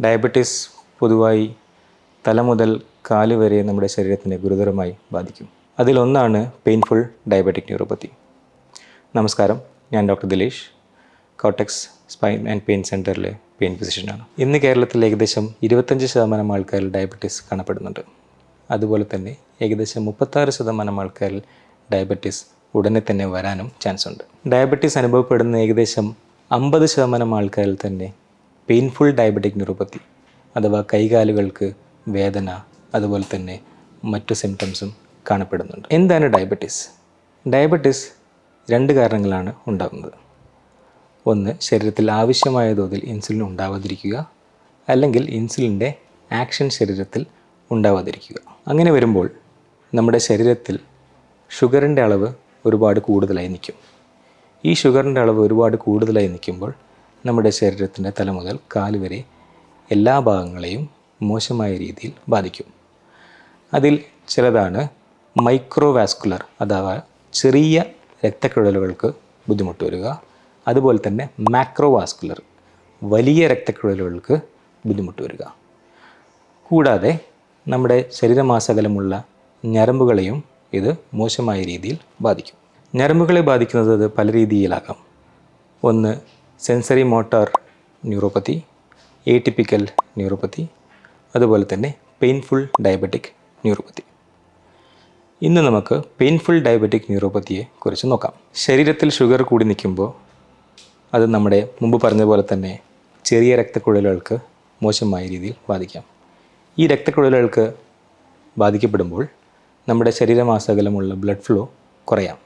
Diabetes പൊതുവായി തല മുതൽ കാൽ വരെ നമ്മുടെ ശരീരത്തിനെ ഗുരുതരമായി ബാധിക്കും. അതിലൊന്നാണ് പെയിൻഫുൾ ഡയബറ്റിക് ന്യൂറോപ്പത്തി നമസ്കാരം. ഞാൻ ഡോക്ടർ ദിലേഷ്. കോട്ടക്സ് സ്പൈൻ ആൻഡ് പെയിൻ സെന്ററിലെ പെയിൻ ഫിസിഷ്യനാണ് ഇന്ന് കേരളത്തിൽ ഏകദേശം ഇരുപത്തഞ്ച് ശതമാനം ആൾക്കാരിൽ ഡയബറ്റീസ് കാണപ്പെടുന്നുണ്ട്. അതുപോലെ തന്നെ ഏകദേശം മുപ്പത്താറ് ശതമാനം ആൾക്കാരിൽ ഡയബറ്റീസ് ഉടനെ തന്നെ വരാനും ചാൻസ് ഉണ്ട്. ഡയബറ്റീസ് അനുഭവപ്പെടുന്ന ഏകദേശം അമ്പത് ശതമാനം ആൾക്കാരിൽ തന്നെ പെയിൻഫുൾ ഡയബറ്റിക് ന്യൂറോപ്പത്തി അഥവാ കൈകാലുകൾക്ക് വേദന അതുപോലെ തന്നെ മറ്റു സിംറ്റംസും കാണപ്പെടുന്നുണ്ട്. എന്താണ് ഡയബറ്റീസ് ഡയബറ്റീസ് രണ്ട് കാരണങ്ങളാണ് ഉണ്ടാകുന്നത് ഒന്ന് ശരീരത്തിൽ ആവശ്യമായ തോതിൽ ഇൻസുലിൻ ഉണ്ടാവാതിരിക്കുക. അല്ലെങ്കിൽ ഇൻസുലിന്റെ ആക്ഷൻ ശരീരത്തിൽ ഉണ്ടാവാതിരിക്കുക. അങ്ങനെ വരുമ്പോൾ നമ്മുടെ ശരീരത്തിൽ ഷുഗറിന്റെ അളവ് ഒരുപാട് കൂടുതലായി നിൽക്കും. ഈ ഷുഗറിന്റെ അളവ് ഒരുപാട് കൂടുതലായി നിൽക്കുമ്പോൾ നമ്മുടെ ശരീരത്തിന്റെ തല മുതൽ കാൽ വരെ എല്ലാ ഭാഗങ്ങളെയും മോശമായ രീതിയിൽ ബാധിക്കും. അതിൽ ചിലതാണ് മൈക്രോവാസ്കുലർ അഥവാ ചെറിയ രക്തക്കുഴലുകൾക്ക് ബുദ്ധിമുട്ട് വരിക. അതുപോലെ തന്നെ മാക്രോവാസ്കുലർ വലിയ രക്തക്കുഴലുകൾക്ക് ബുദ്ധിമുട്ട് വരിക. കൂടാതെ നമ്മുടെ ശരീരമാസകലമുള്ള ഞരമ്പുകളെയും ഇത് മോശമായ രീതിയിൽ ബാധിക്കും. ഞരമ്പുകളെ ബാധിക്കുന്നത് പല രീതിയിലാകാം. ഒന്ന് sensory motor neuropathy atypical neuropathy അതുപോലെ തന്നെ പെയിൻഫുൾ ഡയബറ്റിക് ന്യൂറോപ്പത്തി ഇന്ന് നമുക്ക് പെയിൻഫുൾ ഡയബറ്റിക് ന്യൂറോപ്പത്തിയെ കുറിച്ച് നോക്കാം. ശരീരത്തിൽ ഷുഗർ കൂടി നിൽക്കുമ്പോൾ അത് നമ്മുടെ മുമ്പ് പറഞ്ഞ പോലെ തന്നെ ചെറിയ രക്തക്കുഴലുകൾക്ക് മോശമായ രീതിയിൽ ബാധിക്കാം. ഈ രക്തക്കുഴലുകൾക്ക് ബാധിക്കപ്പെടുമ്പോൾ നമ്മുടെ ശരീരമാസകലമുള്ള ബ്ലഡ് ഫ്ലോ കുറയാം.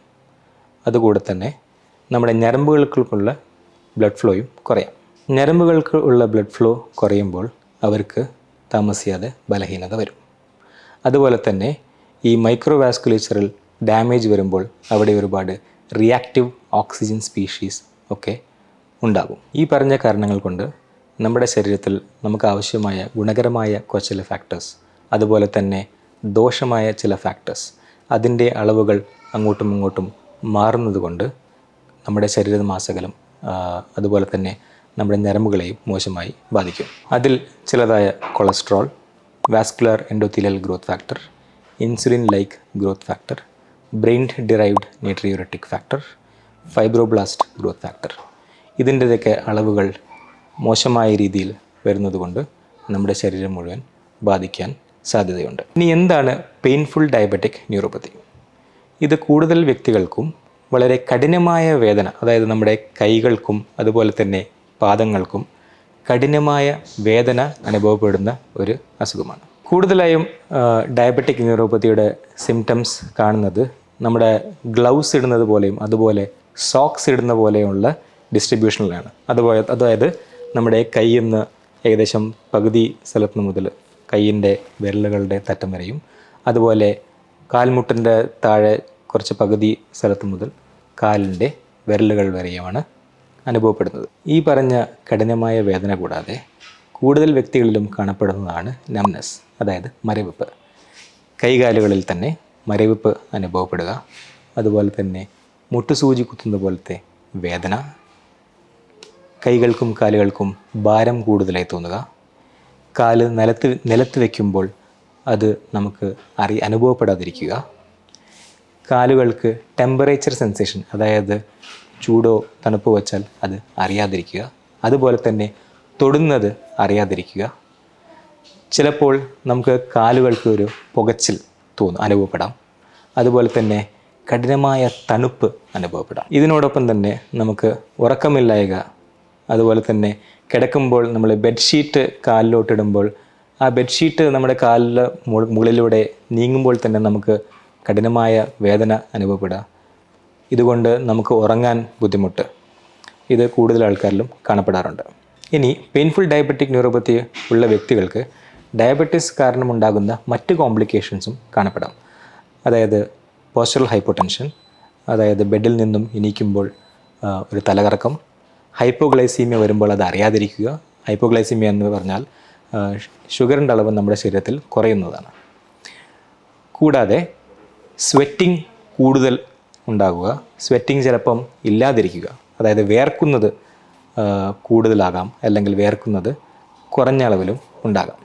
അതുകൂടെ തന്നെ നമ്മുടെ ഞരമ്പുകൾക്കുള്ള ബ്ലഡ് ഫ്ലോയും കുറയാം. ഞരമ്പുകൾക്ക് ഉള്ള ബ്ലഡ് ഫ്ലോ കുറയുമ്പോൾ അവർക്ക് താമസിയാതെ ബലഹീനത വരും. അതുപോലെ തന്നെ ഈ മൈക്രോവാസ്കുലേച്ചറിൽ ഡാമേജ് വരുമ്പോൾ അവിടെ ഒരുപാട് റിയാക്റ്റീവ് ഓക്സിജൻ സ്പീഷീസ് ഒക്കെ ഉണ്ടാകും. ഈ പറഞ്ഞ കാരണങ്ങൾ കൊണ്ട് നമ്മുടെ ശരീരത്തിൽ നമുക്ക് ആവശ്യമായ ഗുണകരമായ ചില ഫാക്ടേഴ്സ് അതുപോലെ തന്നെ ദോഷമായ ചില ഫാക്ടേഴ്സ് അതിന്റെ അളവുകൾ അങ്ങോട്ടും ഇങ്ങോട്ടും മാറുന്നത് കൊണ്ട് നമ്മുടെ ശരീരമാസകലം അതുപോലെ തന്നെ നമ്മുടെ ഞരമ്പുകളെയും മോശമായി ബാധിക്കും. അതിൽ ചിലതായ cholesterol vascular endothelial growth factor insulin like growth factor brain derived neurotrophic factor fibroblast growth factor. ഇതിന്റെതൊക്കെ അളവുകൾ മോശമായ രീതിയിൽ വരുന്നതുകൊണ്ട് നമ്മുടെ ശരീരം മുഴുവൻ ബാധിക്കാൻ സാധ്യതയുണ്ട്. ഇനി എന്താണ് പെയിൻഫുൾ ഡയബറ്റിക് ന്യൂറോപ്പതി ഇത് കൂടുതൽ വ്യക്തികൾക്കും വളരെ കഠിനമായ വേദന അതായത് നമ്മുടെ കൈകൾക്കും അതുപോലെ തന്നെ പാദങ്ങൾക്കും കഠിനമായ വേദന അനുഭവപ്പെടുന്ന ഒരു അസുഖമാണ്. കൂടുതലായും ഡയബറ്റിക് ന്യൂറോപ്പതിയുടെ സിംറ്റംസ് കാണുന്നത് നമ്മുടെ ഗ്ലൗസ് ഇടുന്നത് പോലെയും അതുപോലെ സോക്സ് ഇടുന്ന പോലെയുള്ള ഡിസ്ട്രിബ്യൂഷനിലാണ് അതുപോലെ അതായത് നമ്മുടെ കൈയിൽ നിന്ന് ഏകദേശം പകുതി സ്ഥലത്ത് മുതൽ കൈയിന്റെ വിരലുകളുടെ തറ്റം വരെയും അതുപോലെ കാൽമുട്ടിന്റെ താഴെ കുറച്ച് പകുതി സ്ഥലത്ത് മുതൽ കാലിന്റെ വിരലുകൾ വരെയുമാണ് അനുഭവപ്പെടുന്നത്. ഈ പറഞ്ഞ കഠിനമായ വേദന കൂടാതെ കൂടുതൽ വ്യക്തികളിലും കാണപ്പെടുന്നതാണ് നംനസ് അതായത് മരവിപ്പ്. കൈകാലുകളിൽ തന്നെ മരവിപ്പ് അനുഭവപ്പെടുക അതുപോലെ തന്നെ മുട്ടുസൂചി കുത്തുന്ന പോലത്തെ വേദന കൈകൾക്കും കാലുകൾക്കും ഭാരം കൂടുതലായി തോന്നുക. കാൽ നിലത്ത് നിലത്ത് വയ്ക്കുമ്പോൾ അത് നമുക്ക് അറി അനുഭവപ്പെടാതിരിക്കുക. കാലുകൾക്ക് ടെമ്പറേച്ചർ സെൻസേഷൻ അതായത് ചൂടോ തണുപ്പോ വച്ചാൽ അത് അറിയാതിരിക്കുക. അതുപോലെ തന്നെ തൊടുന്നത് അറിയാതിരിക്കുക. ചിലപ്പോൾ നമുക്ക് കാലുകൾക്ക് ഒരു പുകച്ചിൽ തോന്നും അനുഭവപ്പെടാം. അതുപോലെ തന്നെ കഠിനമായ തണുപ്പ് അനുഭവപ്പെടാം. ഇതിനോടൊപ്പം തന്നെ നമുക്ക് ഉറക്കമില്ലായക അതുപോലെ തന്നെ കിടക്കുമ്പോൾ നമ്മൾ ബെഡ്ഷീറ്റ് കാലിലോട്ടിടുമ്പോൾ ആ ബെഡ്ഷീറ്റ് നമ്മുടെ കാലിൽ മുകളിലൂടെ നീങ്ങുമ്പോൾ തന്നെ നമുക്ക് കഠിനമായ വേദന അനുഭവപ്പെടുക. ഇതുകൊണ്ട് നമുക്ക് ഉറങ്ങാൻ ബുദ്ധിമുട്ട്. ഇത് കൂടുതൽ ആൾക്കാരിലും കാണപ്പെടാറുണ്ട്. ഇനി പെയിൻഫുൾ ഡയബറ്റിക് ന്യൂറോപ്പത്തി ഉള്ള വ്യക്തികൾക്ക് ഡയബറ്റിസ് കാരണമുണ്ടാകുന്ന മറ്റ് കോംപ്ലിക്കേഷൻസും കാണപ്പെടാം. അതായത് പോസ്റ്ററൽ ഹൈപ്പോടെൻഷൻ അതായത് ബെഡിൽ നിന്നും ഇനിക്കുമ്പോൾ ഒരു തലകറക്കം ഹൈപ്പോഗ്ലൈസീമിയ വരുമ്പോൾ അത് അറിയാതിരിക്കുക. ഹൈപ്പോഗ്ലൈസീമിയ എന്ന് പറഞ്ഞാൽ ഷുഗറിന്റെ അളവ് നമ്മുടെ ശരീരത്തിൽ കുറയുന്നതാണ്. കൂടാതെ സ്വെറ്റിംഗ് കൂടുതൽ ഉണ്ടാകുക. സ്വെറ്റിംഗ് ചിലപ്പം ഇല്ലാതിരിക്കുക. അതായത് വേർക്കുന്നത് കൂടുതലാകാം അല്ലെങ്കിൽ വേർക്കുന്നത് കുറഞ്ഞ അളവിലും ഉണ്ടാകാം.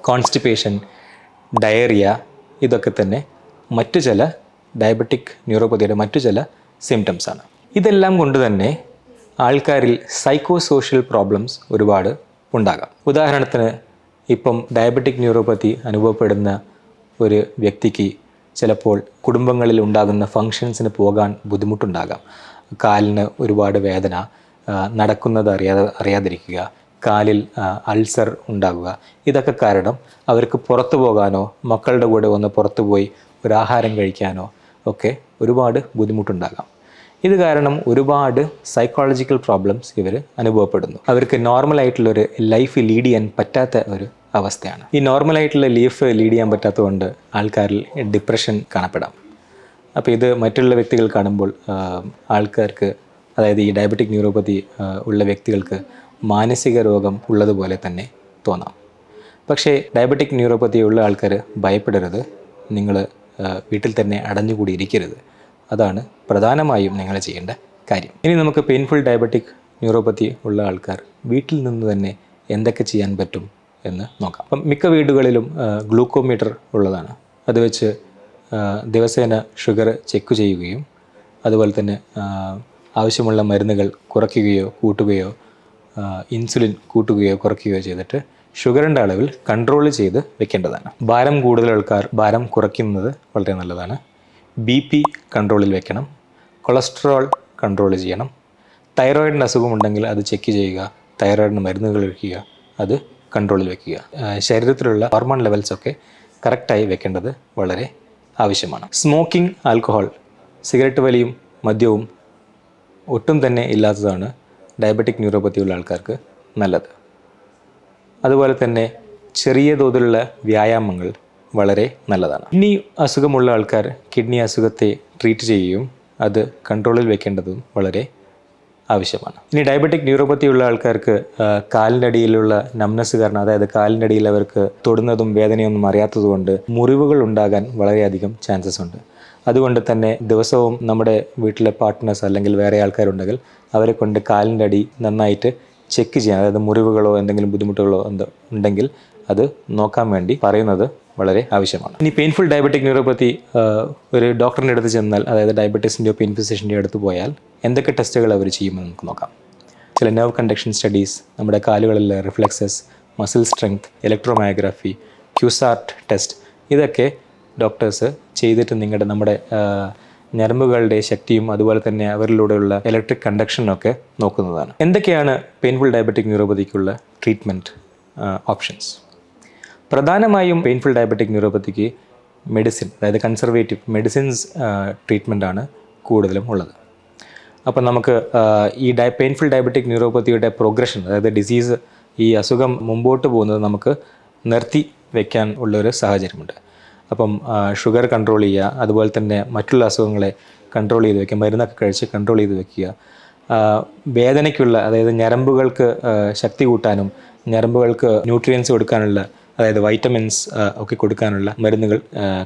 കോൺസ്റ്റിപ്പേഷൻ ഡയറിയ ഇതൊക്കെ തന്നെ മറ്റു ചില ഡയബറ്റിക് ന്യൂറോപ്പതിയുടെ മറ്റു ചില സിംറ്റംസാണ് ഇതെല്ലാം കൊണ്ട് തന്നെ ആൾക്കാരിൽ സൈക്കോ സോഷ്യൽ പ്രോബ്ലംസ് ഒരുപാട് ഉണ്ടാകാം. ഉദാഹരണത്തിന് ഇപ്പം ഡയബറ്റിക് ന്യൂറോപ്പതി അനുഭവപ്പെടുന്ന ഒരു വ്യക്തിക്ക് ചിലപ്പോൾ കുടുംബങ്ങളിൽ ഉണ്ടാകുന്ന ഫങ്ഷൻസിന് പോകാൻ ബുദ്ധിമുട്ടുണ്ടാകാം. കാലിന് ഒരുപാട് വേദന നടക്കുന്നത് അറിയാതെ അറിയാതിരിക്കുക കാലിൽ അൾസർ ഉണ്ടാകുക ഇതൊക്കെ കാരണം അവർക്ക് പുറത്തു പോകാനോ മക്കളുടെ കൂടെ ഒന്ന് പുറത്തു പോയി ഒരു ആഹാരം കഴിക്കാനോ ഒക്കെ ഒരുപാട് ബുദ്ധിമുട്ടുണ്ടാകാം. ഇത് കാരണം ഒരുപാട് സൈക്കോളജിക്കൽ പ്രോബ്ലംസ് ഇവർ അനുഭവപ്പെടുന്നു. അവർക്ക് നോർമലായിട്ടുള്ളൊരു ലൈഫ് ലീഡ് ചെയ്യാൻ പറ്റാത്ത ഒരു അവസ്ഥയാണ്. ഈ നോർമലായിട്ടുള്ള ലീഫ് ലീഡ് ചെയ്യാൻ പറ്റാത്തതുകൊണ്ട് ആൾക്കാരിൽ ഡിപ്രഷൻ കാണപ്പെടാം. അപ്പോൾ ഇത് മറ്റുള്ള വ്യക്തികൾ കാണുമ്പോൾ ആൾക്കാർക്ക് അതായത് ഈ ഡയബറ്റിക് ന്യൂറോപ്പതി ഉള്ള വ്യക്തികൾക്ക് മാനസിക രോഗം ഉള്ളതുപോലെ തന്നെ തോന്നാം. പക്ഷേ ഡയബറ്റിക് ന്യൂറോപ്പതി ഉള്ള ആൾക്കാർ ഭയപ്പെടരുത്. നിങ്ങൾ വീട്ടിൽ തന്നെ അടഞ്ഞുകൂടി ഇരിക്കരുത് അതാണ് പ്രധാനമായും നിങ്ങൾ ചെയ്യേണ്ട കാര്യം. ഇനി നമുക്ക് പെയിൻഫുൾ ഡയബറ്റിക് ന്യൂറോപ്പതി ഉള്ള ആൾക്കാർ വീട്ടിൽ നിന്ന് തന്നെ എന്തൊക്കെ ചെയ്യാൻ പറ്റും? എന്ന് നോക്കാം. അപ്പം മിക്ക വീടുകളിലും ഗ്ലൂക്കോമീറ്റർ ഉള്ളതാണ്. അത് വെച്ച് ദിവസേന ഷുഗർ ചെക്ക് ചെയ്യുകയും അതുപോലെ തന്നെ ആവശ്യമുള്ള മരുന്നുകൾ കുറയ്ക്കുകയോ കൂട്ടുകയോ ഇൻസുലിൻ കൂട്ടുകയോ കുറയ്ക്കുകയോ ചെയ്തിട്ട് ഷുഗറിന്റെ അളവിൽ കൺട്രോൾ ചെയ്ത് വെക്കേണ്ടതാണ്. ഭാരം കൂടുതൽ ആൾക്കാർ ഭാരം കുറയ്ക്കുന്നത് വളരെ നല്ലതാണ്. ബി പി കൺട്രോളിൽ വെക്കണം. കൊളസ്ട്രോൾ കൺട്രോൾ ചെയ്യണം. തൈറോയിഡിന്റെ അസുഖമുണ്ടെങ്കിൽ അത് ചെക്ക് ചെയ്യുക. തൈറോയിഡിന് മരുന്നുകൾ കഴിക്കുക അത് കൺട്രോളിൽ വെക്കുക. ശരീരത്തിലുള്ള ഹോർമോൺ ലെവൽസ് ഒക്കെ കറക്റ്റായി വെക്കേണ്ടത് വളരെ ആവശ്യമാണ്. സ്മോക്കിംഗ് ആൽക്കഹോൾ സിഗരറ്റ് വലിയും മദ്യവും ഒട്ടും തന്നെ ഇല്ലാത്തതാണ് ഡയബറ്റിക് ന്യൂറോപ്പതി ഉള്ള ആൾക്കാർക്ക് നല്ലത്. അതുപോലെ തന്നെ ചെറിയ തോതിലുള്ള വ്യായാമങ്ങൾ വളരെ നല്ലതാണ്. കിഡ്നി അസുഖമുള്ള ആൾക്കാർ കിഡ്നി അസുഖത്തെ ട്രീറ്റ് ചെയ്യുകയും അത് കൺട്രോളിൽ വെക്കേണ്ടതും വളരെ ആവശ്യമാണ്. ഇനി ഡയബറ്റിക് ന്യൂറോപ്പത്തി ഉള്ള ആൾക്കാർക്ക് കാലിനടിയിലുള്ള നംനസ് കാരണം അതായത് കാലിനടിയിൽ അവർക്ക് തൊടുന്നതും വേദനയൊന്നും അറിയാത്തതുകൊണ്ട് മുറിവുകൾ ഉണ്ടാകാൻ വളരെയധികം ചാൻസസ് ഉണ്ട്. അതുകൊണ്ട് തന്നെ ദിവസവും നമ്മുടെ വീട്ടിലെ പാർട്ട്നേഴ്സ് അല്ലെങ്കിൽ വേറെ ആൾക്കാരുണ്ടെങ്കിൽ അവരെ കൊണ്ട് കാലിന്റെ അടി നന്നായിട്ട് ചെക്ക് ചെയ്യാൻ അതായത് മുറിവുകളോ എന്തെങ്കിലും ബുദ്ധിമുട്ടുകളോ എന്തോ ഉണ്ടെങ്കിൽ അത് നോക്കാൻ വേണ്ടി പറയുന്നത് വളരെ ആവശ്യമാണ്. ഇനി പെയിൻഫുൾ ഡയബറ്റിക് ന്യൂറോപ്പത്തി ഒരു ഡോക്ടറിന്റെ അടുത്ത് ചെന്നാൽ അതായത് ഡയബറ്റീസിന്റെയോ പെയിൻ ഫിസിഷ്യന്റെയോ അടുത്ത് പോയാൽ എന്തൊക്കെ ടെസ്റ്റുകൾ അവർ ചെയ്യുമെന്ന് നമുക്ക് നോക്കാം. ചില നെർവ് കണ്ടക്ഷൻ സ്റ്റഡീസ് നമ്മുടെ കാലുകളിലെ reflexes muscle strength electromyography QSART test ഇതൊക്കെ ഡോക്ടേഴ്സ് ചെയ്തിട്ട് നിങ്ങളുടെ നമ്മുടെ ഞരമ്പുകളുടെ ശക്തിയും അതുപോലെ തന്നെ അവരിലൂടെയുള്ള ഇലക്ട്രിക് കണ്ടക്ഷനൊക്കെ നോക്കുന്നതാണ്. എന്തൊക്കെയാണ് പെയിൻഫുൾ ഡയബറ്റിക് ന്യൂറോപ്പതിക്കുള്ള ട്രീറ്റ്മെന്റ് ഓപ്ഷൻസ് പ്രധാനമായും പെയിൻഫുൾ ഡയബറ്റിക് ന്യൂറോപ്പത്തിക്ക് മെഡിസിൻ അതായത് കൺസർവേറ്റീവ് മെഡിസിൻസ് ട്രീറ്റ്മെന്റ് ആണ് കൂടുതലും ഉള്ളത്. അപ്പോൾ നമുക്ക് ഈ ഡയ പെയിൻഫുൾ ഡയബറ്റിക് ന്യൂറോപ്പത്തിയുടെ പ്രോഗ്രഷൻ അതായത് ഡിസീസ് ഈ അസുഖം മുമ്പോട്ട് പോകുന്നത് നമുക്ക് നിർത്തി വയ്ക്കാൻ ഉള്ളൊരു സാഹചര്യമുണ്ട്. അപ്പം ഷുഗർ കൺട്രോൾ ചെയ്യുക അതുപോലെ തന്നെ മറ്റുള്ള അസുഖങ്ങളെ കൺട്രോൾ ചെയ്ത് വയ്ക്കുക മരുന്നൊക്കെ കഴിച്ച് കൺട്രോൾ ചെയ്ത് വയ്ക്കുക വേദനയ്ക്കുള്ള അതായത് ഞരമ്പുകൾക്ക് ശക്തി കൂട്ടാനും ഞരമ്പുകൾക്ക് ന്യൂട്രിയൻസ് കൊടുക്കാനുള്ള അതായത് വൈറ്റമിൻസ് ഒക്കെ കൊടുക്കാനുള്ള മരുന്നുകൾ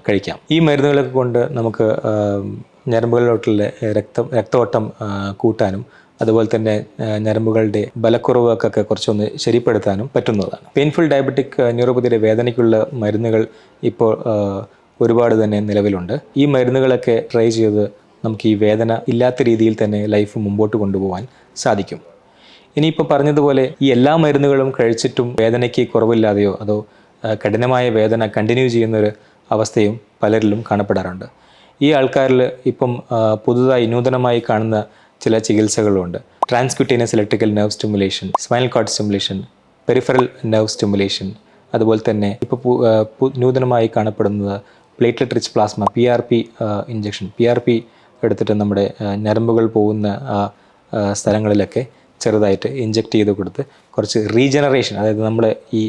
കഴിക്കാം. ഈ മരുന്നുകളൊക്കെ കൊണ്ട് നമുക്ക് ഞരമ്പുകളിലോട്ടുള്ള രക്തം രക്തോട്ടം കൂട്ടാനും അതുപോലെ തന്നെ ഞരമ്പുകളുടെ ബലക്കുറവൊക്കെ കുറച്ചൊന്ന് ശരിപ്പെടുത്താനും പറ്റുന്നതാണ്. പെയിൻഫുൾ ഡയബറ്റിക് ന്യൂറോപ്പതിയുടെ വേദനയ്ക്കുള്ള മരുന്നുകൾ ഇപ്പോൾ ഒരുപാട് തന്നെ നിലവിലുണ്ട്. ഈ മരുന്നുകളൊക്കെ ട്രൈ ചെയ്ത് നമുക്ക് ഈ വേദന ഇല്ലാത്ത രീതിയിൽ തന്നെ ലൈഫ് മുമ്പോട്ട് കൊണ്ടുപോകാൻ സാധിക്കും. ഇനിയിപ്പോൾ പറഞ്ഞതുപോലെ ഈ എല്ലാ മരുന്നുകളും കഴിച്ചിട്ടും വേദനയ്ക്ക് കുറവില്ലാതെയോ അതോ കഠിനമായ വേദന കണ്ടിന്യൂ ചെയ്യുന്നൊരു അവസ്ഥയും പലരിലും കാണപ്പെടാറുണ്ട്. ഈ ആൾക്കാരിൽ ഇപ്പം പുതുതായി നൂതനമായി കാണുന്ന ചില ചികിത്സകളുണ്ട്. Transcutaneous electrical nerve stimulation spinal cord stimulation peripheral nerve stimulation അതുപോലെ തന്നെ ഇപ്പോൾ നൂതനമായി കാണപ്പെടുന്നത് platelet rich plasma P R P injection P R P എടുത്തിട്ട് നമ്മുടെ ഞരമ്പുകൾ പോകുന്ന സ്ഥലങ്ങളിലൊക്കെ ചെറുതായിട്ട് ഇഞ്ചെക്റ്റ് ചെയ്ത് കൊടുത്ത് കുറച്ച് റീജനറേഷൻ അതായത് നമ്മുടെ ഈ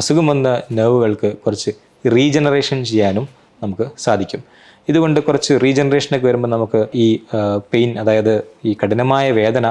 അസുഖം വന്ന നെർവുകൾക്ക് കുറച്ച് റീജനറേഷൻ ചെയ്യാനും നമുക്ക് സാധിക്കും. ഇതുകൊണ്ട് കുറച്ച് റീജനറേഷനൊക്കെ വരുമ്പോൾ നമുക്ക് ഈ പെയിൻ അതായത് ഈ കഠിനമായ വേദന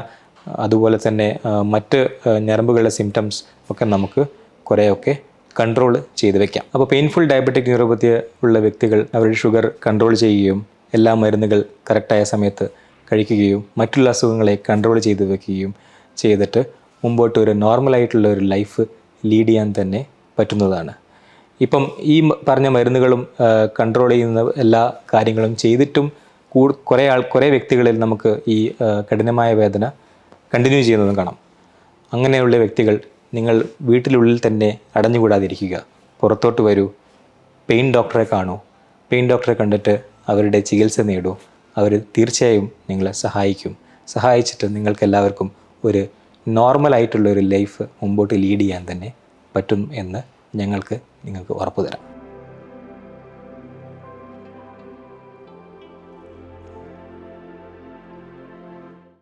അതുപോലെ തന്നെ മറ്റ് ഞരമ്പുകളുടെ സിംറ്റംസ് ഒക്കെ നമുക്ക് കുറേയൊക്കെ കൺട്രോൾ ചെയ്ത് വെക്കാം. അപ്പോൾ പെയിൻഫുൾ ഡയബറ്റിക് ന്യൂറോപ്പതി ഉള്ള വ്യക്തികൾ അവരുടെ ഷുഗർ കൺട്രോൾ ചെയ്യുകയും എല്ലാ മരുന്നുകൾ കറക്റ്റായ സമയത്ത് കഴിക്കുകയും മറ്റുള്ള അസുഖങ്ങളെ കൺട്രോൾ ചെയ്ത് വെക്കുകയും ചെയ്തിട്ട് മുമ്പോട്ട് ഒരു നോർമലായിട്ടുള്ള ഒരു ലൈഫ് ലീഡ് ചെയ്യാൻ തന്നെ പറ്റുന്നതാണ്. ഇപ്പം ഈ പറഞ്ഞ മരുന്നുകളും കൺട്രോൾ ചെയ്യുന്ന എല്ലാ കാര്യങ്ങളും ചെയ്തിട്ടും കൂ കുറേ ആൾ കുറേ വ്യക്തികളിൽ നമുക്ക് ഈ കഠിനമായ വേദന കണ്ടിന്യൂ ചെയ്യുന്നതും കാണാം. അങ്ങനെയുള്ള വ്യക്തികൾ നിങ്ങൾ വീട്ടിലുള്ളിൽ തന്നെ അടഞ്ഞുകൂടാതിരിക്കുക. പുറത്തോട്ട് വരൂ. പെയിൻ ഡോക്ടറെ കാണൂ. പെയിൻ ഡോക്ടറെ കണ്ടിട്ട് അവരുടെ ചികിത്സ നേടൂ. അവർ തീർച്ചയായും നിങ്ങളെ സഹായിക്കും. സഹായിച്ചിട്ട് നിങ്ങൾക്ക് എല്ലാവർക്കും ഒരു നോർമലായിട്ടുള്ള ഒരു ലൈഫ് മുമ്പോട്ട് ലീഡ് ചെയ്യാൻ തന്നെ പറ്റും എന്ന് ഞങ്ങൾക്ക് നിങ്ങൾക്ക് ഉറപ്പ് തരാം.